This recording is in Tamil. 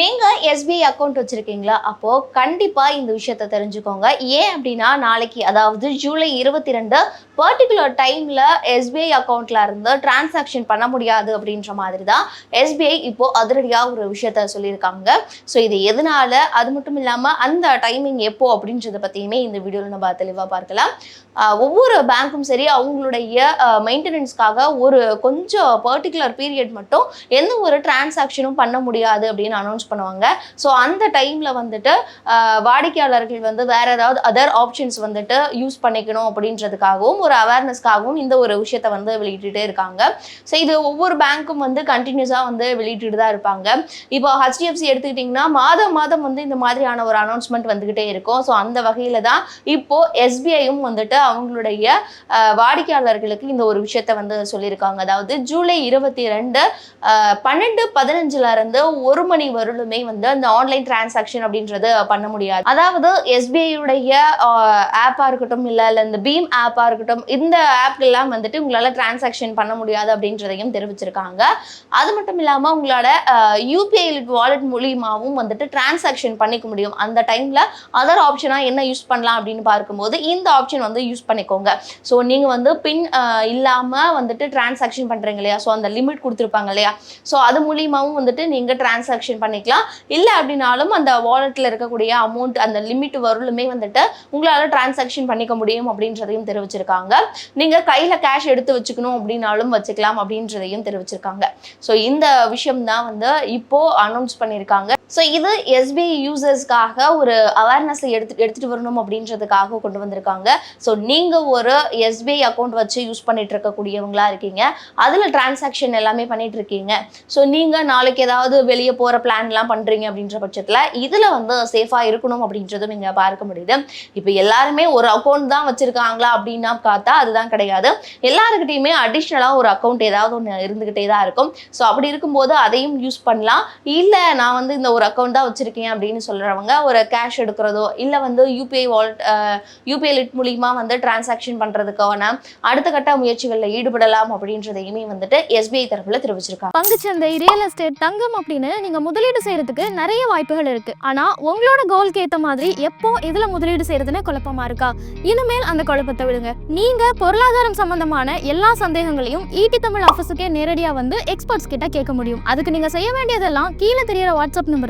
நீங்கள் எஸ்பிஐ அக்கௌண்ட் வச்சுருக்கீங்களா? அப்போது கண்டிப்பாக இந்த விஷயத்த தெரிஞ்சுக்கோங்க. ஏன் அப்படின்னா நாளைக்கு அதாவது ஜூலை இருபத்தி ரெண்டு பர்டிகுலர் டைமில் எஸ்பிஐ அக்கௌண்ட்டில் இருந்து டிரான்சாக்ஷன் பண்ண முடியாது அப்படின்ற மாதிரி தான் எஸ்பிஐ இப்போது அதிரடியாக ஒரு விஷயத்த சொல்லியிருக்காங்க. ஸோ இது எதனால? அது மட்டும் இல்லாமல் அந்த டைமிங் எப்போ அப்படின்றத பற்றியுமே இந்த வீடியோவில் நம்ம தெளிவாக பார்க்கலாம். ஒவ்வொரு பேங்க்கும் சரி அவங்களுடைய மெயின்டெனன்ஸ்க்காக ஒரு கொஞ்சம் பர்டிகுலர் பீரியட் மட்டும் எந்த ஒரு டிரான்சாக்ஷனும் பண்ண முடியாது அப்படின்னு அனௌன்ஸ் பண்ணுவாங்க. ஸோ அந்த டைமில் வந்துட்டு வாடிக்கையாளர்கள் வந்து வேற ஏதாவது அதர் ஆப்ஷன்ஸ் வந்துட்டு யூஸ் பண்ணிக்கணும் அப்படின்றதுக்காகவும் ஒரு அவேர்னஸ்க்காகவும் இந்த ஒரு விஷயத்த வந்து வெளியிட்டுட்டே இருக்காங்க. ஸோ இது ஒவ்வொரு பேங்க்கும் வந்து கண்டினியூஸாக வந்து வெளியிட்டு தான் இருப்பாங்க. இப்போ ஹெச்டிஎஃப்சி எடுத்துக்கிட்டிங்கன்னா மாதம் மாதம் வந்து இந்த மாதிரியான ஒரு அனௌன்ஸ்மெண்ட் வந்துக்கிட்டே இருக்கும். ஸோ அந்த வகையில் தான் இப்போ எஸ்பிஐயும் வந்துட்டு அவங்களுடைய வாடிக்கையாளர்களுக்கு இந்த ஒரு விஷயத்த வந்து சொல்லியிருக்காங்க. அதாவது ஜூலை இருபத்தி ரெண்டு பன்னெண்டு பதினஞ்சுல இருந்து ஒரு மணி வரலுமே வந்து அந்த ஆன்லைன் டிரான்சாக்ஷன் அப்படின்றது பண்ண முடியாது. அதாவது எஸ்பிஐயுடைய ஆப்பா இருக்கட்டும் இல்ல இல்ல இந்த பீம் ஆப்பா இருக்கட்டும் இந்த ஆப் எல்லாம் வந்துட்டு உங்களால டிரான்சாக்ஷன் பண்ண முடியாது அப்படின்றதையும் தெரிவிச்சிருக்காங்க. அது மட்டும் இல்லாம உங்களோட யூபிஐ வாலெட் மூலியமாவும் வந்துட்டு டிரான்சாக்ஷன் பண்ணிக்க முடியும். அந்த டைம்ல அதர் ஆப்ஷனா என்ன யூஸ் பண்ணலாம் அப்படின்னு பார்க்கும்போது இந்த ஆப்ஷன் வந்து யூஸ் பண்ணிக்கோங்க. ஸோ நீங்க வந்து பின் இல்லாம வந்துட்டு டிரான்சாக்ஷன் பண்றீங்க இல்லையா? ஸோ அந்த லிமிட் கொடுத்துருப்பாங்க இல்லையா? ஸோ அது மூலியமாவும் வந்துட்டு நீங்க டிரான்சாக்ஷன் பண்ணிக்கலாம். இல்லை அப்படின்னாலும் அந்த வாலெட்ல இருக்கக்கூடிய அமௌண்ட் அந்த லிமிட் வரலுமே வந்துட்டு உங்களால டிரான்சாக்ஷன் பண்ணிக்க முடியும் அப்படின்றதையும் தெரிவிச்சிருக்காங்க. நீங்க கையில கேஷ் எடுத்து வச்சுக்கணும் அப்படின்னாலும் வச்சுக்கலாம் அப்படின்றதையும் தெரிவிச்சிருக்காங்க. ஸோ இந்த விஷயம் தான் வந்து இப்போ அனௌன்ஸ் பண்ணியிருக்காங்க ஸோ இது எஸ்பிஐ யூசர்ஸ்க்காக ஒரு அவேர்னஸ் எடுத்து எடுத்துகிட்டு வரணும் அப்படின்றதுக்காக கொண்டு வந்திருக்காங்க. ஸோ நீங்கள் ஒரு எஸ்பிஐ அக்கௌண்ட் வச்சு யூஸ் பண்ணிட்டு இருக்கக்கூடியவங்களா இருக்கீங்க. அதில் டிரான்சாக்ஷன் எல்லாமே பண்ணிட்டு இருக்கீங்க ஸோ நீங்கள் நாளைக்கு ஏதாவது வெளியே போகிற பிளான்லாம் பண்ணுறீங்க அப்படின்ற பட்சத்தில் இதில் வந்து சேஃபாக இருக்கணும் அப்படின்றதும் நீங்கள் பார்க்க முடியுது. இப்போ எல்லாருமே ஒரு அக்கௌண்ட் தான் வச்சுருக்காங்களா அப்படின்னா பார்த்தா அதுதான் கிடையாது. எல்லாருக்கிட்டையுமே அடிஷ்னலாக ஒரு அக்கௌண்ட் ஏதாவது ஒன்று இருந்துக்கிட்டே தான் இருக்கும். ஸோ அப்படி இருக்கும்போது அதையும் யூஸ் பண்ணலாம். இல்லை நான் வந்து இந்த ஒரு அக்கௌண்ட் தான் வச்சுருக்கீங்க அப்படின்னு சொல்றவங்க ஒரு கேஷ் எடுக்கிறதோ இல்லை வந்து யூபிஐ வால்ட் யூபிஐ லிட் மூலியமா வந்து டிரான்சாக்ஷன் பண்ணுறதுக்கான அடுத்த கட்ட முயற்சிகளில் ஈடுபடலாம் அப்படின்றதையுமே வந்துட்டு எஸ்பிஐ தரப்புல தெரிவிச்சிருக்காங்க. பங்குச்சந்தை ரியல் எஸ்டேட் தங்கம் அப்படின்னு நீங்கள் முதலீடு செய்யறதுக்கு நிறைய வாய்ப்புகள் இருக்கு. ஆனால் உங்களோட கோல்க்கு ஏற்ற மாதிரி எப்போ இதில் முதலீடு செய்யறதுன்னு குழப்பமா இருக்கா? இனிமேல் அந்த குழப்பத்தை விடுங்க. நீங்கள் பொருளாதாரம் சம்பந்தமான எல்லா சந்தேகங்களையும் ஈட்டி தமிழ் ஆஃபீஸுக்கே நேரடியாக வந்து எக்ஸ்பர்ட்ஸ் கிட்ட கேட்க முடியும். அதுக்கு நீங்கள் செய்ய வேண்டியதெல்லாம் கீழே தெரியிற வாட்ஸ்அப் நம்பர்